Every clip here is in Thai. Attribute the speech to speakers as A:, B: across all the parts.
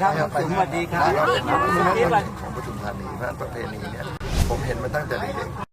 A: ครับคุณสวัสดีครับ
B: ครับ
A: สวัสดีครับ
B: ของปทุมธานีเพราะฉะนั้นประเพณีเนี่ยผมเห็นมาตั้งแต่เด็ก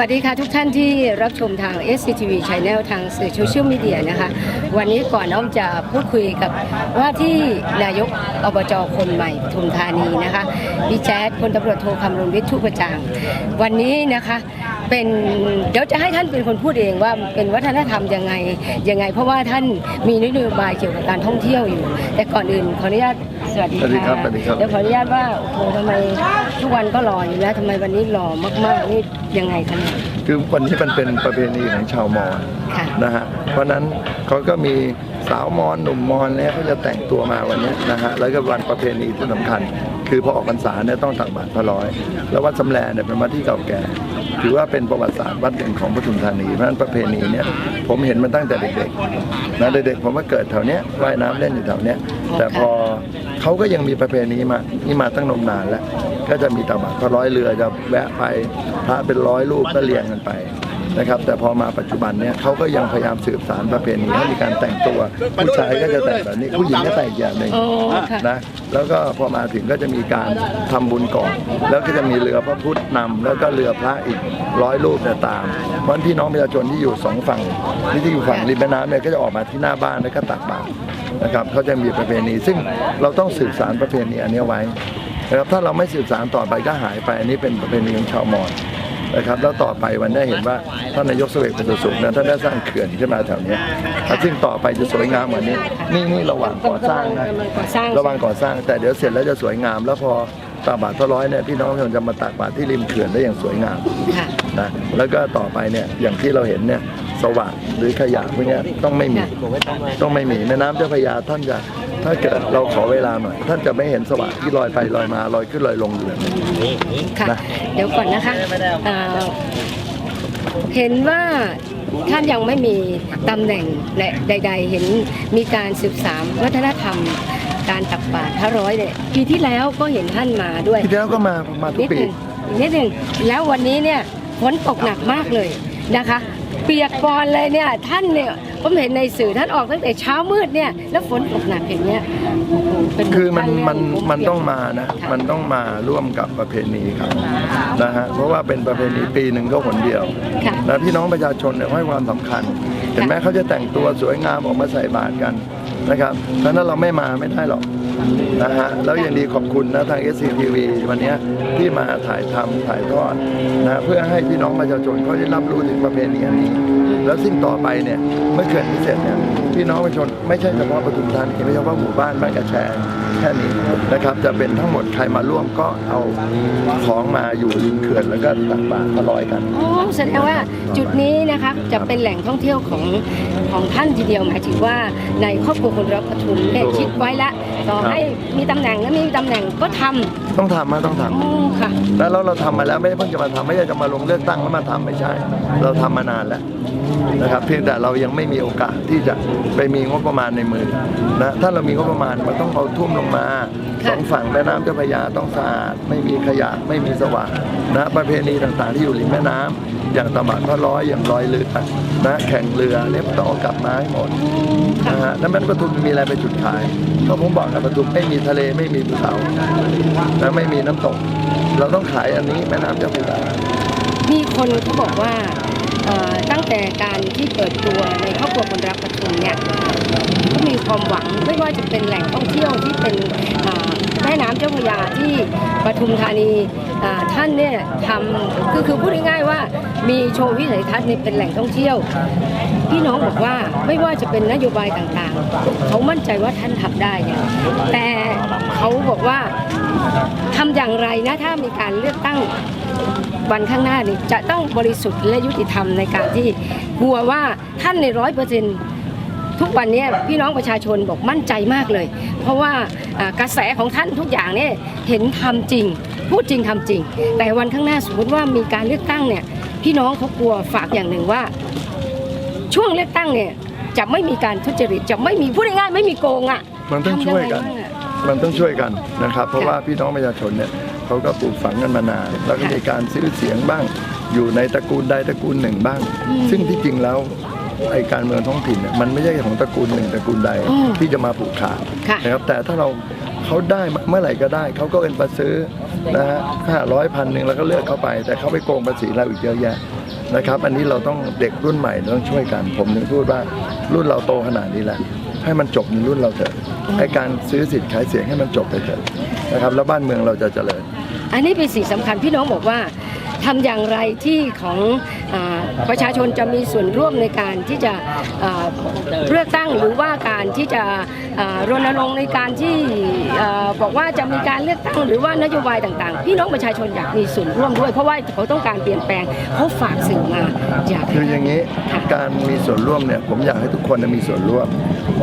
C: วัสดีค่ะทุกท่านที่รับชมทาง SCTV Channel ทางสื่อโซเชียลมีเดียนะคะ วันนี้ก่อนน้อมจะพูดคุยกับว่าที่นายกอบจคนใหม่ทุมธานีนะคะพี่แจ๊ดพลตำรวจโทคำรณวิทย์ทุกประจาง วันนี้นะคะเป็นเดี๋ยวจะให้ท่านเป็นคนพูดเองว่าเป็นวัฒนธรรมยังไงยังไง เพราะว่าท่านมีนโยบายเกี่ยวกับการท่องเที่ยวอยู่ แต่ก่อนอื่นขออนุญาต สวัสดี
B: สวัสดีครั
C: ค่ะ
B: บสวัสดีครับ
C: เดี๋ยวขออนุญาตว่าโอ้โหทำไมทุกวันก็รออยู่แล้วทำไมวันนี้รอมากๆนี่ยังไงคะเนี่ย
B: คือวันนี้มันเป็นประเพณีของชาวมอญ
C: ค่ะ
B: นะฮะเพราะฉะนั้นเขาก็มีสาวมอญหนุ่มมอญเนี่ยเขาจะแต่งตัวมาวันนี้นะฮะแล้วก็วันประเพณีที่สำคัญ คือพอออกพรรษาเนี่ยต้องตักบาตรพระร้อย แล้ววัดสำแลเนี่ยเป็นวัดที่เก่าแก่ ถือว่าเป็นประวัติศาสตร์วัดหนึ่งของปทุมธานีเพราะฉะนั้นประเพณีเนี่ยผมเห็นมันตั้งแต่เด็กๆนะเด็กๆผมก็เกิดแถวเนี้ยว่ายน้ำเล่นอยู่แถวเนี้ยแต่พอเขาก็ยังมีประเพณีมานี่มาตั้งนมนานแล้ว ก็จะมีตักบาตรพระร้อยเรือจะแวะไปพระเป็นร้อยรูปก็เรียงกันไป นะครับ แต่พอมาปัจจุบันเนี่ยเขาก็ยังพยายามสืบสารประเพณีให้มีการแต่งตัวผู้ชายก็จะแต่งแบบนี้ผู้หญิงก็แต่งอีกอย่างหนึ่ง
C: อ๋อค่ะ
B: นะแล้วก็พอมาถึงก็จะมีการทำบุญก่อน แล้วก็จะมีเรือพระพุทธนำแล้วก็เรือพระอีกร้อยรูปเนี่ยตาม เพราะฉะนั้นพี่น้องประชาชนที่อยู่สองฝั่งนี่ที่อยู่ฝั่งริมแม่น้ำเนี่ยก็จะออกมาที่หน้าบ้านแล้วก็ตักบาตรนะครับเขาจะมีประเพณีซึ่งเราต้องสืบสารประเพณีอันเนี้ยไว้นะครับถ้าเราไม่สืบสารต่อไปก็หายไปอันนี้เป็นประเพณีของชาวมอญ นะครับแล้วต่อไปวันนี้เห็นว่าท่านนายกเสวกเป็นสุขนะท่านได้สร้างเขื่อนขึ้นมาแถวเนี้ยซึ่งต่อไปจะสวยงามกว่านี้นี่นี่ระหว่างก่อสร้างนะ
C: กำลังก่อสร้าง
B: ระหว่างก่อสร้างแต่เดี๋ยวเสร็จแล้วจะสวยงาม แล้วพอตากบาตรพระร้อยเนี่ยพี่น้องประชาชนจะมาตักบาตรที่ริมเขื่อนได้อย่างสวยงาม
C: ค่ะ
B: นะแล้วก็ต่อไปเนี่ยอย่างที่เราเห็นเนี่ย สว่างหรือขยะพวกเนี้ยต้องไม่มีต้องไม่มีแม่น้ำเจ้าพระยาท่านจะถ้าเกิดเราขอเวลาหน่อย ท่านจะไม่เห็นสว่างที่ลอยไปลอยมาลอยขึ้นลอยลงอยู่แบบนี้
C: ค่ะ
B: นะ
C: เดี๋ยวก่อนนะคะเอ่อเห็นว่าท่านยังไม่มีตำแหน่งและใด ๆ เห็นมีการสืบสานวัฒนธรรมการตักบาตรพระร้อยเนี่ยปีที่แล้วก็เห็นท่านมาด้วย
B: ทีแล้วก็มามาทุก
C: นิด
B: ปี
C: หนึ่งนิดหนึ่งแล้ววันนี้เนี่ยฝนตกหนักมากเลยนะคะ เปียกปอนเลยเนี่ยท่านเนี่ยผมเห็นในสื่อท่านออกตั้งแต่เช้ามืดเนี่ยแล้วฝนตกหนักอย่างเงี้ยโอ้โหเป็น
B: คือมัน
C: ท่าเรื่อง
B: มัน
C: ผม
B: มัน
C: เปียก
B: ต้องมานะ
C: ค่ะ
B: มันต้องมาร่วมกับประเพณีครับนะฮะเพราะว่าเป็นประเพณีปีหนึ่งก็หนเดียว
C: ค่ะ
B: นะพี่น้องประชาชนเนี่ยให้ความสำคัญ เห็นไหมเขาจะแต่งตัวสวยงามออกมาใส่บาตรกันนะครับเพราะฉะนั้นเราไม่มาไม่ได้หรอก นะฮะแล้วอย่างดีขอบคุณนะทาง SCTV วันนี้ที่มาถ่ายทำถ่ายทอดนะเพื่อให้พี่น้องประชาชนเขาได้รับรู้ถึงประเพณีอันนี้ แล้วสิ่งต่อไปเนี่ยเมื่อเขื่อนเสร็จเนี่ยพี่น้องประชาชนไม่ใช่เฉพาะปทุมธานีไม่ใช่เฉพาะหมู่บ้านบ้านกระแช แค่นี้นะครับ จะเป็นทั้งหมดใครมาร่วมก็เอาของมาอยู่ริมเขื่อนแล้วก็ตักบาตรมาลอยกัน
C: อ๋อแสดงว่าจุดนี้นะคะจะเป็นแหล่งท่องเที่ยวของของท่านทีเดียวหมายถึงว่าในครอบครัวคนรักปทุมเนี่ยคิดไว้ละต่อให้มีตำแหน่งแล้วไม่มีตำแหน่งก็ทำ
B: ต้องทำมาต้องทำ
C: อ๋อค่ะ
B: แล้วเราเราทำมาแล้วไม่ได้เพิ่งจะมาทำไม่ใช่จะมาลงเลือกตั้งแล้วมาทำไม่ใช่ เราทำมานานแล้ว นะครับเพียงแต่เรายังไม่มีโอกาสที่จะไปมีงบประมาณในมือนะถ้าเรามีงบประมาณมันต้องเอาทุ่มลงมา
C: ค่ะ
B: สองฝั่งแม่น้ำเจ้าพระยาต้องสะอาด ไม่มีขยะไม่มีสว่างนะประเพณีต่างๆที่อยู่ริมแม่น้ำอย่างตะบัดพระร้อยอย่างลอยเรือนะแข่งเรือเนี่ยต้องเอากลับมาให้หมดนะฮะแล้วมันปทุมมีอะไรไปจุดขายเพราะผมบอกนะปทุมไม่มีทะเลไม่มีภูเขาและไม่มีน้ำตก เราต้องขายอันนี้แม่น้ำเจ้าพระยา
C: มีคนเขาบอกว่าตั้งแต่การที่เปิดตัวในครอบครัวคนรักปทุมเนี่ยก็มีความหวังไม่ว่าจะเป็นแหล่งท่องเที่ยวที่เป็น แม่น้ำเจ้าพระยาที่ปทุมธานีท่านเนี่ยทำคือคือพูดง่ายๆว่ามีโชว์วิสัยทัศน์เป็นแหล่งท่องเที่ยวพี่น้องบอกว่าไม่ว่าจะเป็นนโยบายต่างๆ เขามั่นใจว่าท่านทำได้เนี่ยแต่เขาบอกว่าทำอย่างไรนะถ้ามีการเลือกตั้งวันข้างหน้านี่จะต้องบริสุทธิ์และยุติธรรมในการที่กลัวว่าท่านในร้อยเปอร์เซ็น ทุกวันเนี้พี่น้องประชาชนบอกมั่นใจมากเลย เพราะว่าอ่ากระแสของท่านทุกอย่างเนี่ยเห็นทำจริง พูดจริงทำจริง แต่วันข้างหน้าสมมติว่ามีการเลือกตั้งเนี่ยพี่น้องเขากลัวฝากอย่างหนึ่งว่า ช่วงเลือกตั้งเนี่ยจะไม่มีการทุจริตจะไม่มีพูดง่ายๆไม่มีโกงอะ
B: มันต้องช่วยกัน
C: ทำงไงบ้างอะ
B: มันต้องช่วยกันนะครับ เพราะว่าพี่น้องประชาชนเนี่ยเขาก็ปลูกฝังกันมานาน แล้วก็มีการซื้อเสียงบ้าง อยู่ในตระกูลใดตระกูลหนึ่งบ้าง ซึ่งที่จริงแล้ว ไอการเมืองท้องถิ่นเนี่ยมันไม่ใช่ของตระกูลหนึ่งตระกูลใด
C: อืม
B: ที่จะมาผูกขาด
C: ค่ะ
B: นะครับแต่ถ้าเราเขาได้มาเมื่อไหร่ก็ได้เขาก็เป็นมาซื้อนะฮะห้าร้อยพันหนึ่งแล้วก็เลือกเข้าไป แต่เขาไปโกงภาษีเราอีกเยอะแยะนะครับ อันนี้เราต้องเด็กรุ่นใหม่เราต้องช่วยกัน ผมถึงพูดว่ารุ่นเราโตขนาดนี้แล้วให้มันจบในรุ่นเราเถอะให้การซื้อสิทธิ์ขายเสียงให้มันจบไปเถอะนะครับแล้วบ้านเมืองเราจะเจริญ
C: อันนี้เป็นสิ่งสำคัญพี่น้องบอกว่า ทำอย่างไรที่ของอประชาชนจะมีส่วนร่วมในการที่จะเลือกตั้งหรือว่าการที่จะรณรงค์ในการที่อบอกว่าจะมีการเลือกตั้งหรือว่านโยบายต่าง ๆ พี่น้องประชาชนอยากมีส่วนร่วมด้วย เพราะว่าเขาต้องการเปลี่ยนแปลงเขาฝากสื่อมาอยาก
B: คืออย่างนี้การมีส่วนร่วมเนี่ยผมอยากให้ทุกคนมีส่วนร่วม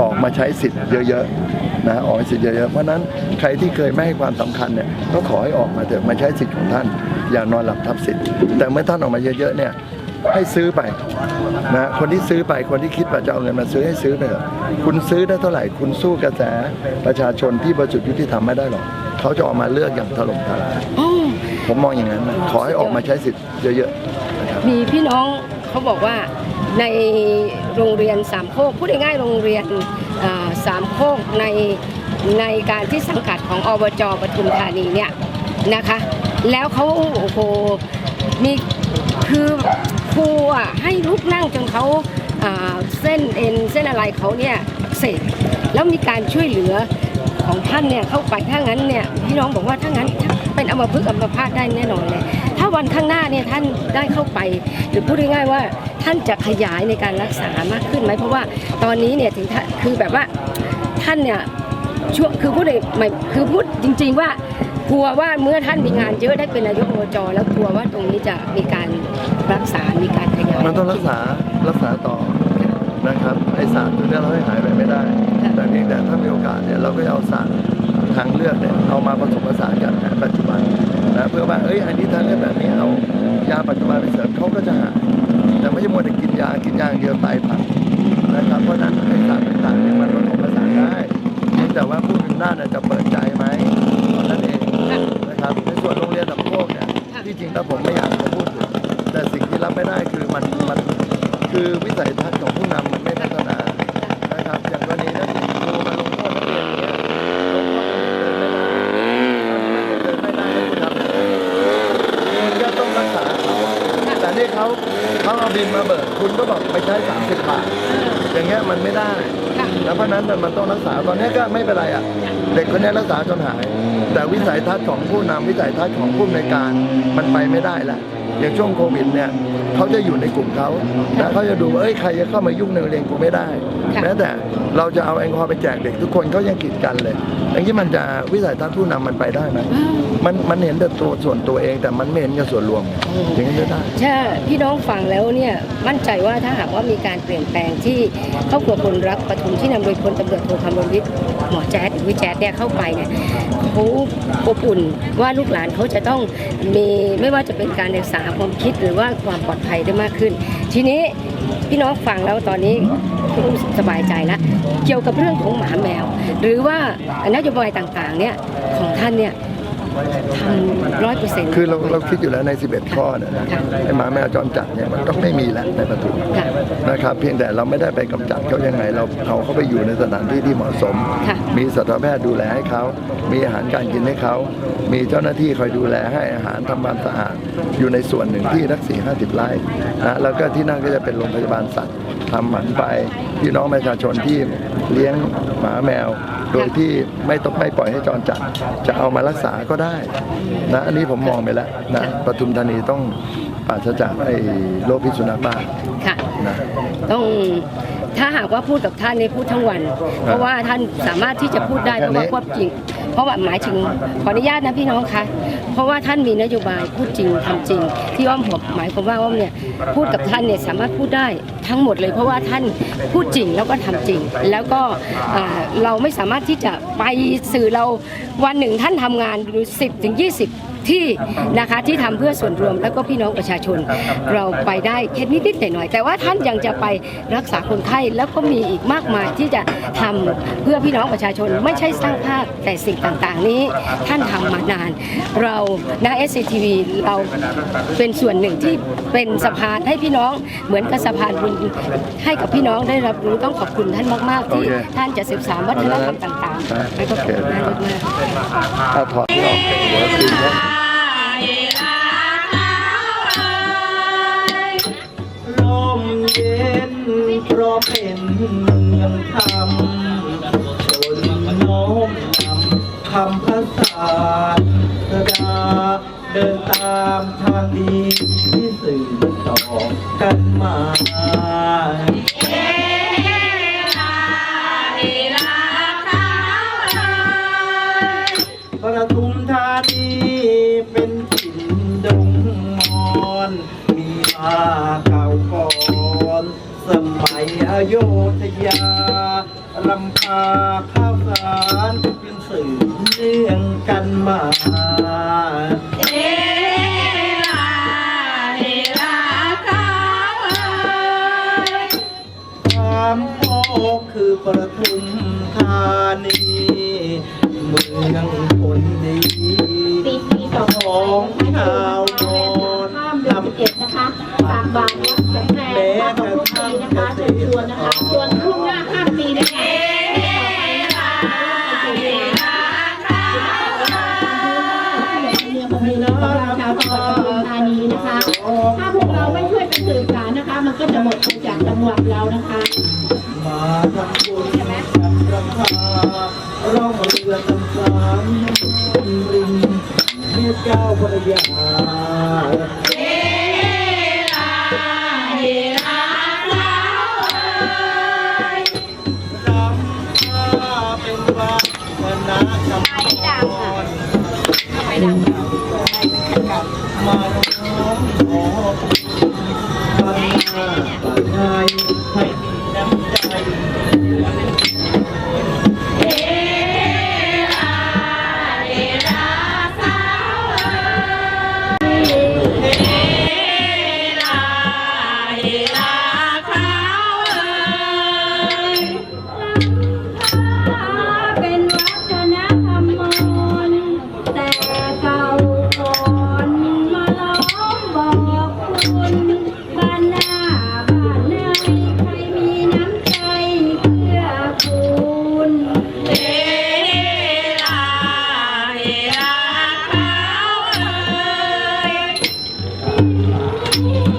B: ออกมาใช้สิทธิ์เยอะๆนะออกมาสิทธิ์เยอะๆเพราะฉะนั้นใครที่เคยไม่ให้ความสำคัญเนี่ยก็ขอให้ออกมาเถอะมาใช้สิทธิ์ของท่าน อย่านอนหลับทับสิทธิ์แต่เมื่อท่านออกมาเยอะๆเนี่ยให้ซื้อไปนะคนที่ซื้อไปคนที่คิดว่าจะเอาเงินมาซื้อให้ซื้อไปเถอะคุณซื้อได้เท่าไหร่ คุณสู้กระแสประชาชนที่บริสุทธิ์ยุติธรรมไม่ได้หรอกเขาจะออกมาเลือกอย่างถล่มทลาย
C: อืม
B: ผมมองอย่างนั้นนะขอให้ออกมาใช้สิทธิ์เยอะๆนะครับ
C: มีพี่น้องเขาบอกว่าในโรงเรียนสามโคกพูดง่ายๆโรงเรียนอ่าสามโคกในในการที่สังกัดของอบจปทุมธานีเนี่ยนะคะ แล้วเขาโอ้โหมีคือครูอะให้ลุกนั่งจนเขาเส้นเอ็นเส้นอะไรเขาเนี่ยอักเสบแล้วมีการช่วยเหลือของท่านเนี่ยเข้าไปถ้างั้นเนี่ยพี่น้องบอกว่าถ้างั้นเป็นอมพฤกอัมพาตได้แน่นอนเลยถ้าวันข้างหน้าเนี่ยท่านได้เข้าไป หรือพูดง่ายๆว่าท่านจะขยายในการรักษามากขึ้นไหมเพราะว่าตอนนี้เนี่ยถึงคือแบบว่าท่านเนี่ยช่วงคือพูดเลยหมายคือพูดจริง ๆว่า กลัวว่าเมื่อท่านมีงานเยอะได้เป็นนายกอบจแล้วกลัวว่าตรงนี้จะมีการรักษา มีการขยาย
B: มันต้องรักษารักษาต่อนะครับไอสารตัวเนี้ยเราให้หายไปไม่ได้ แต่เพียงแต่ถ้ามีโอกาสเนี่ยเราก็จะเอาสารทางเลือกเนี่ยเอามาผสมผสานกันในปัจจุบันนะเพื่อว่าเอ้ยอันนี้ คุณก็บอกไปใช้ 30 บาท อย่างเงี้ยมันไม่ได้
C: ค่ะ
B: แล้วเพราะฉะนั้นมันต้องรักษาตอนนี้ก็ไม่เป็นไรอะ เด็กคนนี้รักษาจนหาย แต่วิสัยทัศน์ของผู้นำวิสัยทัศน์ของผู้ในวยการมันไปไม่ได้ละอย่างช่วงโควิดเนี่ยเขาจะอยู่ในกลุ่มเขาแล้วเขาจะดูว่าเอ้ยใครจะเข้ามายุ่งในโรงเรียนกูไม่ได้
C: ค่ะ
B: แม้แต่เราจะเอาแอลกอฮอล์ไปแจกเด็กทุกคนเขายังกีดกันเลยอย่างนี้มันจะวิสัยทัศน์ผู้นำมันไปได้ไหมมันมันเห็นแต่ตัวส่วนตัวเองแต่มันไม่เห็นกับส่วนรวม อย่างนี้ไม่ได้
C: ถ้าพี่น้องฟังแล้วเนี่ยมั่นใจว่าถ้าหากว่ามีการเปลี่ยนแปลงที่ครอบครัวคนรักปทุมที่นำโดยพลตำรวจโทคำรณวิทย์หมอแจ๊ดหรือวิแจ๊ดเนี่ยเข้าไปเนี่ยเขาอบอุ่นว่าลูกหลานเขาจะต้องมีไม่ว่าจะเป็นการศึกษาความคิดหรือว่าความปลอดภัยได้มากขึ้น ทีนี้พี่น้องฟังแล้วตอนนี้รู้สึกสบายใจแล้วเกี่ยวกับเรื่องของหมาแมว หรือว่านโยบายต่างๆเนี่ยของท่านเนี่ย ทำร้อยเปอร์เซ็นต์
B: คือเราเราคิดอยู่แล้วใน 11 ข้อเนยนะไอ้หมาแมวจรจัดเนี่ยมันต้องไม่มีแล้วในปทุม
C: ค่ะ
B: นะครับเพียงแต่เราไม่ได้ไปกำจัดเขายังไง เราเอาเขาไปอยู่ในสถานที่ที่เหมาะสม
C: ค่ะ
B: มีสัตวแพทย์ดูแลให้เขา มีอาหารการกินให้เขา มีเจ้าหน้าที่คอยดูแลให้อาหารทำความสะอาดอยู่ในส่วนหนึ่งที่รักสี่ห้าสิบไร่นะแล้วก็ที่นั่นก็จะเป็นโรงพยาบาลสัตว์ทำหมันไปพี่น้องประชาชนที่เลี้ยงหมาแมว โดยที่ไม่ต้องไม่ปล่อยให้จรจัด จะเอามารักษาก็ได้นะอันนี้ผมมองไปแล้วนะปทุมธานีต้องปราศจากไอ้โรคพิษสุนัขบ้า
C: ค่ะ
B: นะ
C: ต้องถ้าหากว่าพูดกับท่านนี่พูดทั้งวัน เพราะว่าท่านสามารถที่จะพูดได้เพราะว่าควบจริงเพ ราะว่าหมายถึงขออนุญาตนะพี่น้องคะเพราะว่าท่านมีนโยบายพูดจริงทำจริง ที่อ้อมผมหมายความว่าอ้อมเนี่ยพูดกับท่านเนี่ยสามารถพูดได้ทั้งหมดเลย เพราะว่าท่านพูดจริงแล้วก็ทำจริง แล้วก็เราไม่สามารถที่จะไปสื่อเราวันหนึ่งท่านทำงานดูสิบถึงยี่สิบ ที่นะคะที่ทำเพื่อส่วนรวมแล้วก็พี่น้องประชาชน เราไปได้แค่นิดๆหน่อยๆแต่ว่าท่านยังจะไปรักษาคนไข้แล้วก็มีอีกมากมายที่จะทำเพื่อพี่น้องประชาชน ไม่ใช่สร้างภาพแต่สิ่งต่างๆ นี้ท่านทำมานาน เราณ SCTV เราเป็นส่วนหนึ่งที่เป็นสะพานให้พี่น้องเหมือนกับสะพานบุญให้กับพี่น้องได้รับรู้ต้องขอบคุณท่านมากๆที่
B: โอเค
C: ท่านจะสืบสานวัฒนธรรมต่างๆแล้วก็ขอบคุณมากๆ
B: ถ้าถอดไม่ออก น
A: เพราะเป็นเมืองธรรมจนน้อมนำคำภาษาสดาเดินตามทางดีที่สื่อต่อกันมา โยธยาลำพาข้าวสารยังสืบเนื่องกันมาความพ่อคือประทุมธานีเมืองคนดี
D: ปีปีต่อ
A: ของชาวมอญ
D: ข้าม เจ็ดนะคะปากบางวัดสำแพงมาของทุกปีนะคะเชิญชวนนะคะชวนล่วงหน้าข้ามปีนะคะเรือประมงของเราชาวจังหวัดปทุมธานีนะคะถ้าพวกเราไม่ช่วยกันสืบสานนะคะ มันก็จะหมดไปจากจังหวัดเรานะคะ
A: มาทำบุญกับราคาร่องเรือตำสารริมเมียเจ้าพระยา Yeah.